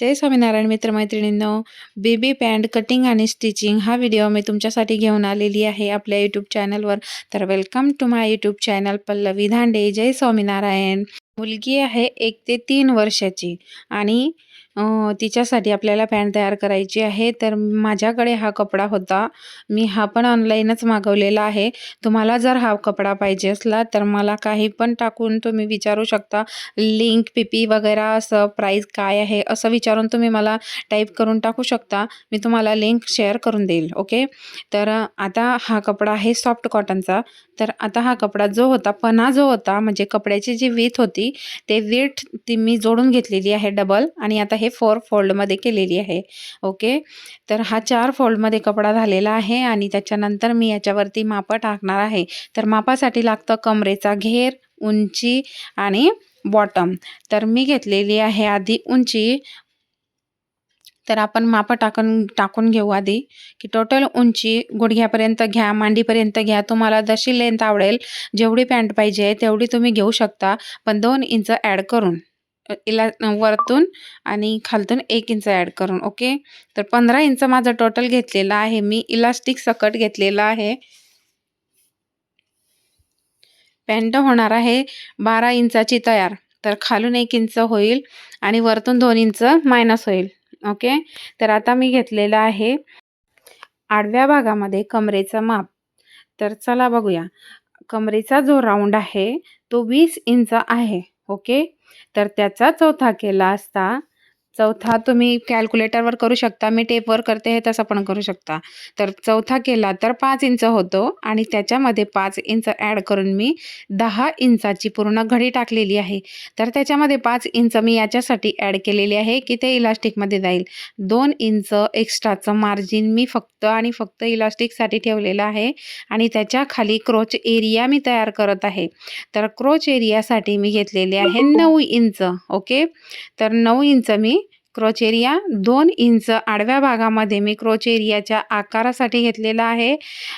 जय स्वामीनारायण मित्रमैत्रिणींनो baby pant cutting आणि stitching हा व्हिडिओ मी तुमच्यासाठी घेऊन आलेली आहे आपल्या यूट्यूब चॅनलवर तर welcome to my YouTube channel Pallavi Dhande. जय स्वामीनारायण. मुलगी आहे एक ते तीन वर्षाची आणि तिच्यासाठी आपल्याला पॅन्ट तयार करायची आहे. तर माझ्याकडे हा कपडा होता. मी हा पण ऑनलाईनच मागवलेला आहे. तुम्हाला जर हा कपडा पाहिजे असला तर मला काही पण टाकून तुम्ही विचारू शकता. लिंक पीपी वगैरे असं प्राईस काय आहे असं विचारून तुम्ही मला टाईप करून टाकू शकता. मी तुम्हाला लिंक शेअर करून देईल. ओके? तर आता हा कपडा आहे सॉफ्ट कॉटनचा. तर आता हा कपडा जो होता पन्हा जो होता म्हणजे कपड्याची जी वीथ होती ते वीथ ती मी जोडून घेतलेली आहे डबल आणि आता हे फोर फोल्डमध्ये केलेली आहे. ओके तर हा चार फोल्डमध्ये कपडा झालेला आहे आणि त्याच्यानंतर मी याच्यावरती मापं टाकणार आहे. तर मापासाठी लागतं कमरेचा घेर उंची आणि बॉटम तर मी घेतलेली आहे आधी उंची. तर आपण मापं टाकून टाकून घेऊ आधी. की टोटल उंची गुडघ्यापर्यंत घ्या मांडीपर्यंत घ्या. तुम्हाला जशी लेंथ आवडेल जेवढी पॅन्ट पाहिजे तेवढी तुम्ही घेऊ शकता. पण दोन इंच ॲड करून. इला वरतून आणि खालतून एक इंच ॲड करून ओके तर पंधरा इंच माझं टोटल घेतलेलं आहे. मी इलास्टिक सकट घेतलेलं आहे. पॅन्ट होणार आहे बारा इंचाची तयार. तर खालून एक इंच होईल आणि वरतून दोन इंच मायनस होईल ओके तर आता मी घेतलेलं आहे आडव्या भागामध्ये कमरेचं माप. तर चला बघूया. कमरेचा जो राऊंड आहे तो वीस इंच आहे ओके तर त्याचा चौथा केला असता चौथा तुम्ही कॅल्क्युलेटरवर करू शकता. मी टेपवर करते हे तसं पण करू शकता. तर चौथा केला तर पाच इंच होतो आणि त्याच्यामध्ये पाच इंच ॲड करून मी दहा इंचाची पूर्ण घडी टाकलेली आहे. तर त्याच्यामध्ये पाच इंच मी याच्यासाठी ॲड केलेली आहे की ते इलास्टिकमध्ये जाईल. दोन इंच एक्स्ट्राचं मार्जिन मी फक्त आणि फक्त इलास्टिकसाठी ठेवलेलं आहे आणि त्याच्याखाली क्रोच एरिया मी तयार करत आहे. तर क्रोच एरियासाठी मी घेतलेले आहे नऊ इंच ओके तर नऊ इंच मी क्रोचेरिया. दोन इंच आडव्या भागामध्ये मी क्रोचेरियाच्या आकारासाठी घेतलेला आहे.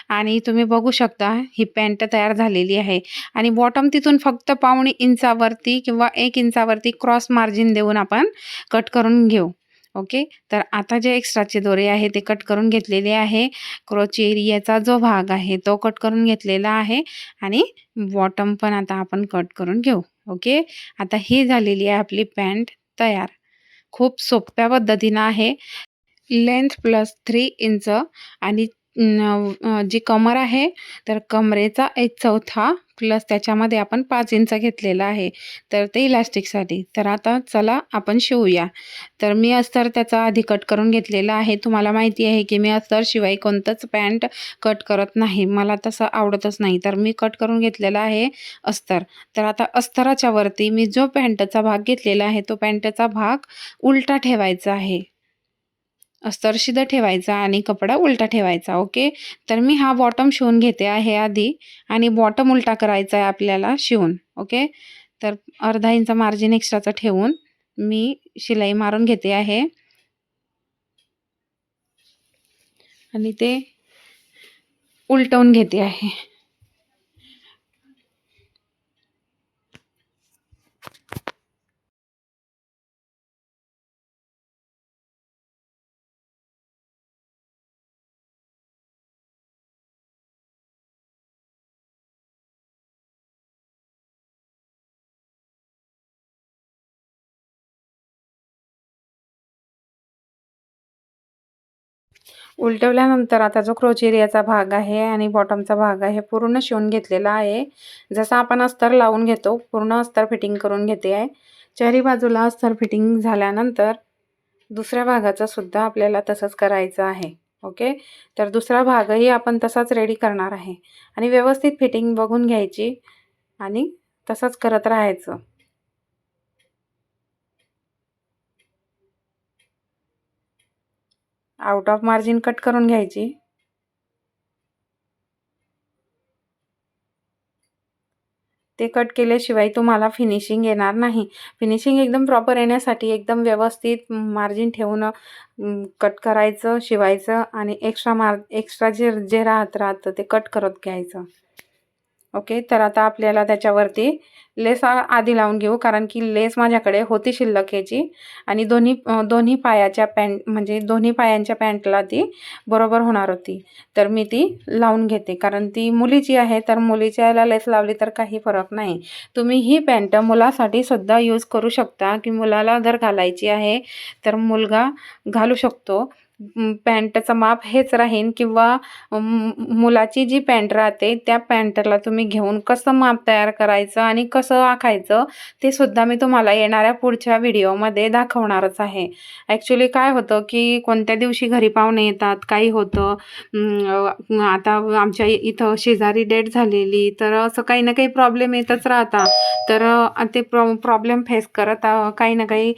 आणि तुम्ही बघू शकता ही पॅन्ट तयार झालेली आहे. आणि बॉटम तिथून फक्त पावणे इंचावरती किंवा एक इंचावरती क्रॉस मार्जिन देऊन आपण कट करून घेऊ. ओके? तर आता जे एक्स्ट्राचे दोरे आहे ते कट करून घेतलेले आहे. क्रोचेरियाचा जो भाग आहे तो कट करून घेतलेला आहे. आणि बॉटम पण आता आपण कट करून घेऊ. ओके? आता ही झालेली आहे आपली पॅन्ट तयार. खूप सोप्या पद्धतीनं आहे. लेंथ प्लस थ्री इंच आणि जी कमर आहे तर कमरेचा एक चौथा प्लस त्याच्यामध्ये आपण पाच इंच घेतलेला आहे. तर ते इलास्टिकसाठी तर आता चला आपण शिवूया. तर मी अस्तर त्याचा आधी कट करून घेतलेला आहे. तुम्हाला माहिती आहे की मी अस्तर शिवाय कोणतंच पॅन्ट कट करत नाही. मला तसं आवडतच नाही. तर मी कट करून घेतलेला आहे अस्तर. तर आता अस्तराच्या वरती मी जो पॅन्टचा भाग घेतलेला आहे तो पॅन्टचा भाग उलटा ठेवायचा आहे. अस्तर ठेवायचा आणि कपडा उलटा ठेवायचा ओके? तर मी हा बॉटम शिवून घेते आहे आधी आणि बॉटम उलटा करायचा आहे आपल्याला शिवून ओके? तर अर्धा इंच मार्जिन एक्स्ट्राचं ठेवून मी शिलाई मारून घेते आहे. आणि ते उलटवून घेते आहे. उलटवल्यानंतर आता जो क्रोचेरियाचा भाग आहे आणि बॉटमचा भाग आहे पूर्ण शिवून घेतलेला आहे. जसा आपण अस्तर लावून घेतो पूर्ण अस्तर फिटिंग करून घेते आहे. चारी बाजूला अस्तर फिटिंग झाल्यानंतर दुसऱ्या भागाचा सुद्धा आपल्याला तसंच करायचं आहे. ओके तर दुसरा भागही आपण तसाच रेडी करणार आहे. आणि व्यवस्थित फिटिंग बघून घ्यायची आणि तसंच करत राहायचं. आउट ऑफ मार्जिन कट करून घ्यायची. ते कट केल्याशिवाय तुम्हाला फिनिशिंग येणार नाही. फिनिशिंग एकदम प्रॉपर येण्यासाठी एकदम व्यवस्थित मार्जिन ठेवून कट करायचं शिवायचं आणि एक्स्ट्रा मार एक्स्ट्रा जे जे राहत राहतं ते कट करत घ्यायचं. ओके तर आता आपल्याला त्याच्यावरती लेस आधी लावून घेऊ कारण की लेस माझ्याकडे होती शिल्लक याची आणि दोन्ही दोन्ही पायाच्या पॅन्ट म्हणजे दोन्ही पायांच्या पॅन्टला ती बरोबर होणार होती. तर मी ती लावून घेते कारण ती मुलीची आहे तर मुलीच्या याला लेस लावली तर काही फरक नाही. तुम्ही ही पॅन्ट मुलासाठी सुद्धा यूज करू शकता की मुलाला जर घालायची आहे तर मुलगा घालू शकतो. पॅन्टचं माप हेच राहीन किंवा मुलाची जी पॅन्ट राहते त्या पॅन्टला तुम्ही घेऊन कसं माप तयार करायचं आणि कसं आखायचं ते सुद्धा मी तुम्हाला येणाऱ्या पुढच्या व्हिडिओमध्ये दाखवणारच आहे. ॲक्च्युली काय होतं की कोणत्या दिवशी घरी पाहुणे येतात काही होतं आता आमच्या इथं शेजारी डेट झालेली तर असं काही ना काही प्रॉब्लेम येतच राहता. तर ते प्रॉ प्रॉब्लेम फेस करत काही ना काही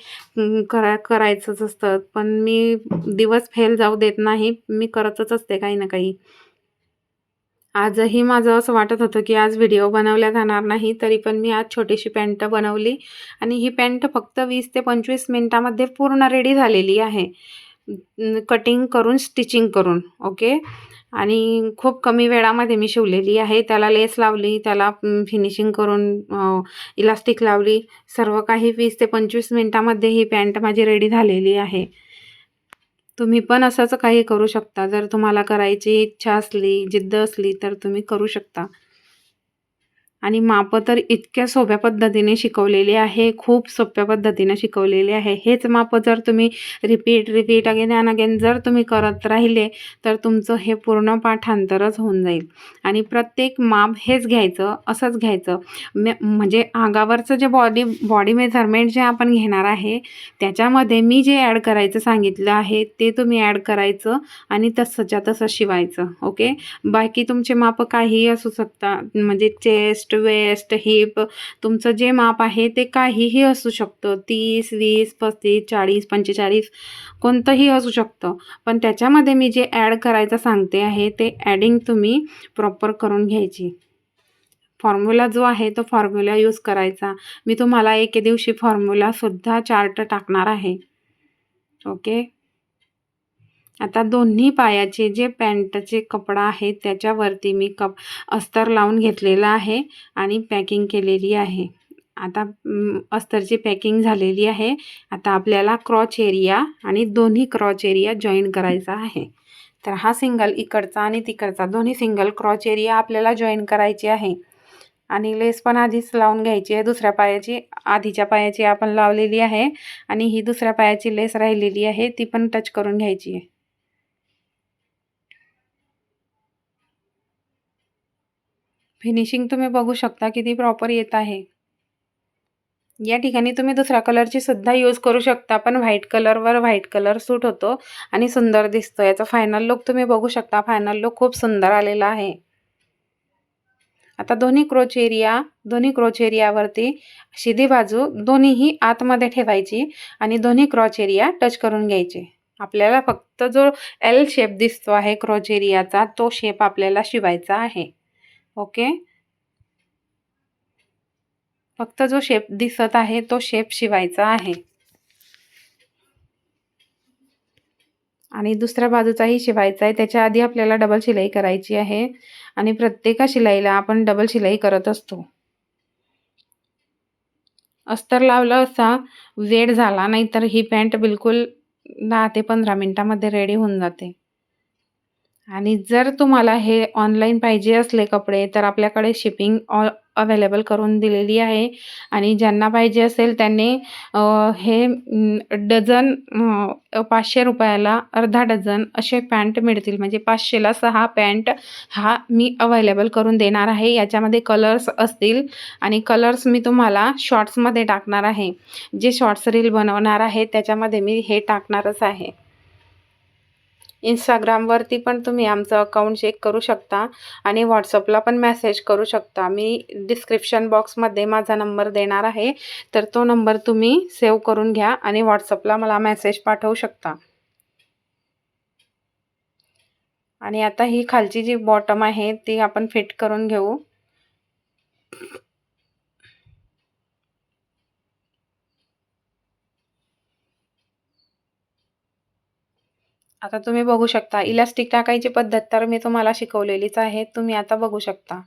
करा करायचंच असतं. पण मी दिवस फेल जाऊ देत नाही. मी करतच असते काही ना काही. आजही माझं असं वाटत होतं की आज व्हिडिओ बनवल्या जाणार नाही तरी पण मी आज छोटीशी पॅन्ट बनवली आणि ही पॅन्ट फक्त वीस ते पंचवीस मिनटामध्ये पूर्ण रेडी झालेली आहे. कटिंग करून स्टिचिंग करून ओके? आणि खूप कमी वेळामध्ये मी शिवलेली आहे. त्याला लेस लावली त्याला फिनिशिंग करून इलास्टिक लावली. सर्व काही वीस ते पंचवीस मिनटामध्ये ही पॅन्ट माझी रेडी झालेली आहे. तुम्ही पण असंच काही करू शकता. जर तुम्हाला करायची इच्छा असली जिद्द असली तर तुम्ही करू शकता. आणि मापं तर इतक्या सोप्या पद्धतीने शिकवलेले आहे खूप सोप्या पद्धतीने शिकवलेले आहे. हेच मापं जर तुम्ही repeat repeat again and again जर तुम्ही करत राहिले तर तुमचं हे पूर्ण पाठांतरच होऊन जाईल. आणि प्रत्येक माप हेच घ्यायचं असंच घ्यायचं. म्हणजे अंगावरचं जे बॉडी बॉडी मेझरमेंट जे आपण घेणार आहे त्याच्यामध्ये मी जे ॲड करायचं सांगितलं आहे ते तुम्ही ॲड करायचं आणि तसंच्या तसं शिवायचं ओके बाकी तुमचे मापं काहीही असू शकता म्हणजे चेस्ट वेस्ट हिप तुमचं जे माप आहे ते काहीही असू शकतं. तीस वीस पस्तीस चाळीस पंचेचाळीस कोणतंही असू शकतं. पण त्याच्यामध्ये मी जे ॲड करायचं सांगते आहे ते ॲडिंग तुम्ही प्रॉपर करून घ्यायची. फॉर्म्युला जो आहे तो फॉर्म्युला यूज करायचा. मी तुम्हाला एके दिवशी फॉर्म्युलासुद्धा चार्ट टाकणार आहे. ओके आता दोन्ही पायाचे जे पॅन्टचे कपडा आहे त्याच्यावरती मी कप अस्तर लावून घेतलेला आहे आणि पॅकिंग केलेली आहे. आता अस्तरची पॅकिंग झालेली आहे. आता आपल्याला क्रॉच एरिया आणि दोन्ही क्रॉच एरिया जॉईन करायचा आहे. तर हा सिंगल इकडचा आणि तिकडचा दोन्ही सिंगल क्रॉच एरिया आपल्याला जॉईन करायची आहे. आणि लेस पण आधीच लावून घ्यायची आहे. दुसऱ्या पायाची आधीच्या पायाची आपण लावलेली आहे आणि ही दुसऱ्या पायाची लेस राहिलेली आहे. ती पण टच करून घ्यायची आहे. फिनिशिंग तुम्ही बघू शकता किती प्रॉपर येत आहे. या ठिकाणी तुम्ही दुसऱ्या कलरची सुद्धा यूज करू शकता पण व्हाईट कलरवर व्हाईट कलर सूट होतो आणि सुंदर दिसतो याचा फायनल लुक तुम्ही बघू शकता. फायनल लुक खूप सुंदर आलेला आहे. आता दोन्ही क्रोच एरिया दोन्ही क्रोच एरियावरती शिधी बाजू दोन्हीही आतमध्ये ठेवायची आणि दोन्ही क्रॉच एरिया टच करून घ्यायचे. आपल्याला फक्त जो एल शेप दिसतो आहे क्रॉच एरियाचा तो शेप आपल्याला शिवायचा आहे. ओके. फक्त जो शेप दिसत आहे तो शेप शिवायचा आहे. आणि दुसऱ्या बाजूचाही शिवायचा आहे. त्याच्या आधी आपल्याला डबल शिलाई करायची आहे. आणि प्रत्येका शिलाईला आपण डबल शिलाई करत असतो. अस्तर लावलं असा वेळ झाला नाहीतर ही पॅन्ट बिलकुल दहा ते पंधरा मिनटामध्ये रेडी होऊन जाते. आणि जर तुम्हाला हे ऑनलाईन पाहिजे असले कपडे तर आपल्याकडे शिपिंग ऑ अवेलेबल करून दिलेली आहे. आणि ज्यांना पाहिजे असेल त्यांनी हे डझन पाचशे रुपयाला अर्धा डझन असे पॅन्ट मिळतील. म्हणजे पाचशेला सहा पॅन्ट हा मी अवेलेबल करून देणार आहे. याच्यामध्ये कलर्स असतील आणि कलर्स मी तुम्हाला शॉर्ट्समध्ये टाकणार आहे. जे शॉर्ट्स रील बनवणार आहे त्याच्यामध्ये मी हे टाकणारच आहे. इंस्टाग्रामवरती पण तुम्ही आमचं अकाउंट चेक करू शकता आणि व्हॉट्सअपला पण मेसेज करू शकता. मी डिस्क्रिप्शन बॉक्समध्ये माझा नंबर देणार आहे तर तो नंबर तुम्ही सेव्ह करून घ्या आणि व्हॉट्सअपला मला मेसेज पाठवू शकता. आणि आता ही खालची जी बॉटम आहे ती आपण फिट करून घेऊ. आता तुम्ही बघू शकता इलास्टिक टाकायची पद्धत तर मी तुम्हाला शिकवलेलीच आहे तुम्ही आता बघू शकता.